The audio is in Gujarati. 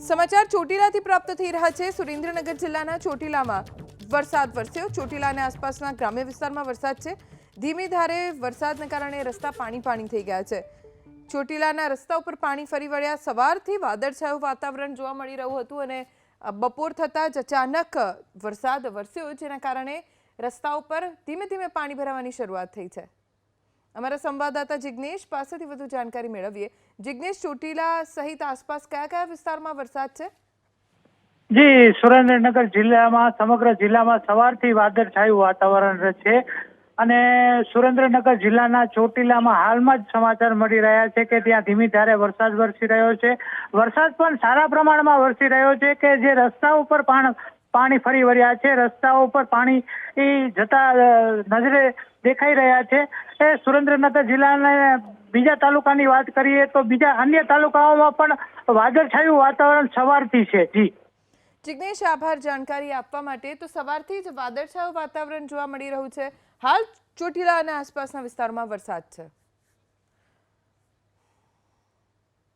સમાચાર ચોટીલાથી પ્રાપ્ત થઈ રહ્યા છે. સુરેન્દ્રનગર જિલ્લાના ચોટીલામાં વરસાદ વરસ્યો. ચોટીલા અને આસપાસના ગ્રામ્ય વિસ્તારમાં વરસાદ છે. ધીમી ધારે વરસાદને કારણે રસ્તા પાણી પાણી થઈ ગયા છે. ચોટીલાના રસ્તા ઉપર પાણી ફરી વળ્યા. સવારથી વાદળછાયું વાતાવરણ જોવા મળી રહ્યું હતું અને બપોર થતાં જ અચાનક વરસાદ વરસ્યો, જેના કારણે રસ્તા ઉપર ધીમે ધીમે પાણી ભરાવાની શરૂઆત થઈ છે. અમારા સંવાદદાતા જિગ્નેશ પાસેથી વધુ જાણકારી મેળવીએ. જિજ્ઞેશ ચોટીલા સહિત આસપાસ કયા કયા વિસ્તારમાં વરસાદ છે? જી, સુરેન્દ્રનગર જિલ્લામાં, સમગ્ર જિલ્લામાં સવારથી વાદળછાયું વાતાવરણ છે અને સુરેન્દ્રનગર જિલ્લાના ચોટીલામાં હાલમાં જ સમાચાર મળી રહ્યા છે કે ત્યાં ધીમી ધારે વરસાદ વરસી રહ્યો છે. વરસાદ પણ સારા પ્રમાણમાં વરસી રહ્યો છે કે જે રસ્તા ઉપર પાણ પાણી ફરી વળ્યા છે, રસ્તાઓ પર પાણી જતા નજરે દેખાઈ રહ્યા છે. એ સુરેન્દ્રનગર જિલ્લાના બીજા તાલુકાની વાત કરીએ તો બીજા અન્ય તાલુકાઓમાં પણ વાદળછાયું વાતાવરણ સવારથી છે. જી. જિગ્નેશ, આભાર જાણકારી આપવા માટે. તો સવારથી જ વાદળછાયું વાતાવરણ જોવા મળી રહ્યું છે. હાલ ચોટીલા અને આસપાસના વિસ્તારમાં વરસાદ છે.